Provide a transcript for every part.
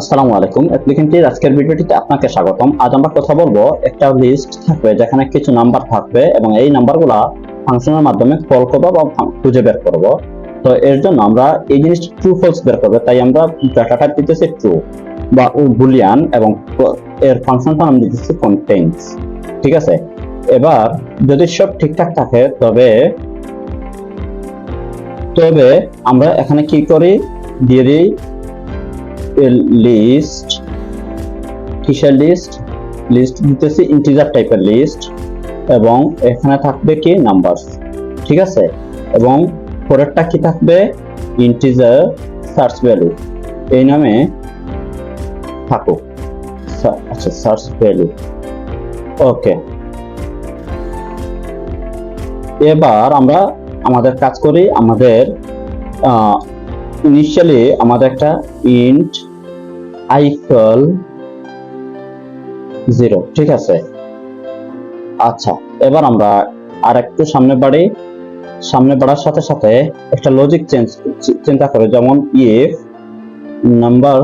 আসসালামু আলাইকুম। অ্যাপ্লিকেন্টের আজকের ভিডিওটিতে আপনাকে স্বাগতম। আজ আমরা কথা বলব একটা লিস্ট থাকবে যেখানে কিছু নাম্বার থাকবে এবং এই নাম্বারগুলা ফাংশনের মাধ্যমে কল করব বা খুঁজে বের করব। তো এর জন্য আমরা এই জিনিসটা ট্রু ফলস বের করবে। তাই আমরা ডাটা টাইপ দিতেছি ট্রু বা বুলিয়ান এবং এর ফাংশনটা নাম দিতেছি কন্টেইনস ঠিক আছে? এবার যদি সব ঠিকঠাক থাকে, তবে তবে আমরা এখানে কি করি? দিয়ে দিই লিস্ট কিসের লিস্ট লিস্ট দিতেছি ইন্টিজার টাইপের লিস্ট এবং এখানে থাকবে কি? নাম্বারস ঠিক আছে? এবং পরেরটা কি থাকবে? ইন্টিজার সার্চ ভ্যালু এই নামে থাকুক। আচ্ছা সার্চ ভ্যালু ওকে এবার আমরা আমাদের কাজ করি আমাদের ইনিশিয়ালি আমাদের একটা ইন্ট আইকল জিরো ঠিক আছে? আচ্ছা এবার আমরা আর একটু সামনে বাড়ি। সামনে বাড়ার সাথে সাথে একটা লজিক চেঞ্জ চিন্তা করে, যেমন ইফ নাম্বার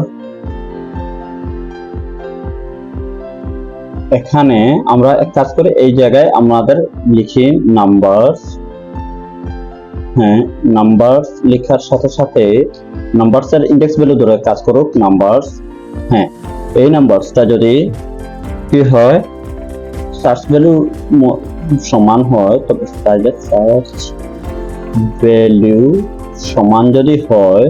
এখানে আমরা এক কাজ করি, এই জায়গায় আমাদের লিখি নাম্বার হ্যাঁ নাম্বার লেখার সাথে সাথে নাম্বারস এর ইন্ডেক্স ভ্যালু ধরে কাজ করুক নাম্বারস হ্যাঁ এই নাম্বারসটা যদি কি হয় সার্চ ভ্যালু সমান হয়, তবে সার্চ ভ্যালু সমান যদি হয়,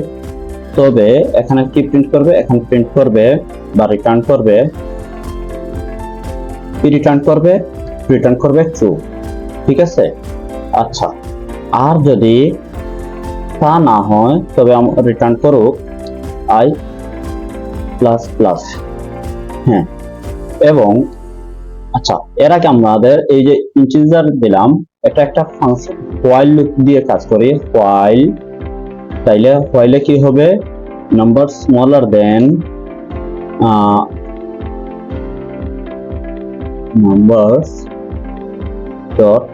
তবে এখানে কি প্রিন্ট করবে? এখানে প্রিন্ট করবে বা রিটার্ন করবে। রিটার্ন করবে? রিটার্ন করবে ট্রু ঠিক আছে? আচ্ছা আর যদি তা না হয়, তবে রিটার্ন করুক আই প্লাস প্লাস হ্যাঁ। এবং আচ্ছা এর আগে আমাদের এই যে ইন্টিজার দিলাম, এটা একটা ফাংশন হোয়াইল লুপ দিয়ে কাজ করি। হোয়াইল তাইলে হোয়াইলে কি হবে? Number smaller than numbers dot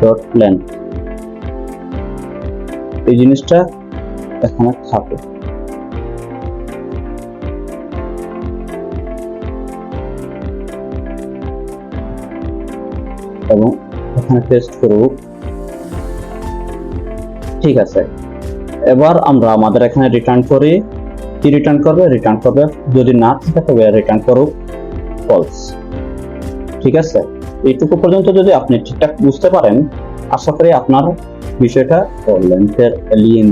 dot length এই জিনিসটা এখানে থাকে। এবং এখানে পেস্ট করুক ঠিক আছে। এবার আমরা আমাদের এখানে রিটার্ন করি। কি রিটার্ন করবে? রিটার্ন করবে যদি না থাকে তবে রিটার্ন করুক। ফলস ঠিক আছে? এইটুকু পর্যন্ত যদি আপনি ঠিকঠাক বুঝতে পারেন, আশা করি আপনার বিষয়টা লেন্থের এলিয়েন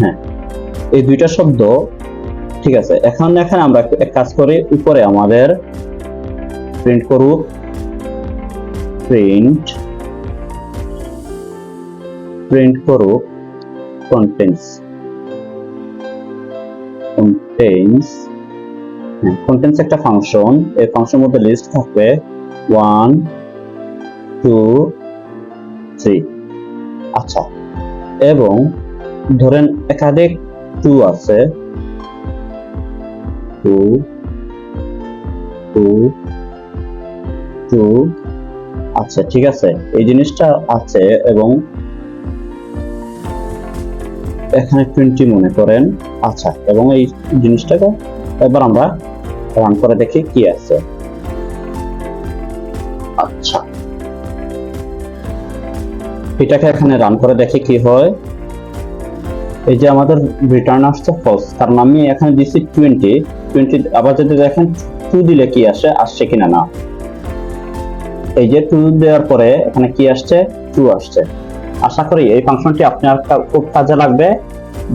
হ্যাঁ এই দুইটা শব্দ, ঠিক আছে, এখন এখানে আমরা এক কাজ করি, উপরে আমাদের প্রিন্ট করুক প্রিন্ট প্রিন্ট করুক কন্টেন্টস কন্টেন্টস কন্টেন্টস একটা ফাংশন এই ফাংশন মধ্যে লিস্ট থাকবে ওয়ান টু থ্রি আচ্ছা এবং ধরেন একাধিক টু আছে। টু টু টু আচ্ছা ঠিক আছে, এই জিনিসটা আছে এবং এখানে টোয়েন্টি মনে করেন। আচ্ছা এবং এই জিনিসটাকে এবার আমরা রান করে দেখি কি আছে। আচ্ছা। এটাকে এখানে রান করে দেখি কি হয়। এই যে আমাদের রিটার্ন আসছে ফলস কারণ আমি এখানে দিচ্ছি টোয়েন্টি টোয়েন্টি আবার যদি দেখেন টু দিলে কি আসে আসছে কিনা না। এই যে টু দেওয়ার পরে এখানে কি আসছে? টু আসছে। আশা করি এই ফাংশনটি আপনার খুব কাজে লাগবে।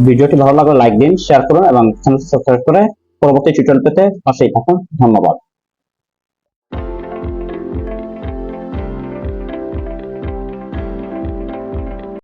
ভিডিওটি ভালো লাগলে লাইক দিন শেয়ার করুন এবং চ্যানেল সাবস্ক্রাইব করে পরবর্তী টিউটোরিয়াল পেতে পাশেই থাকুন। ধন্যবাদ।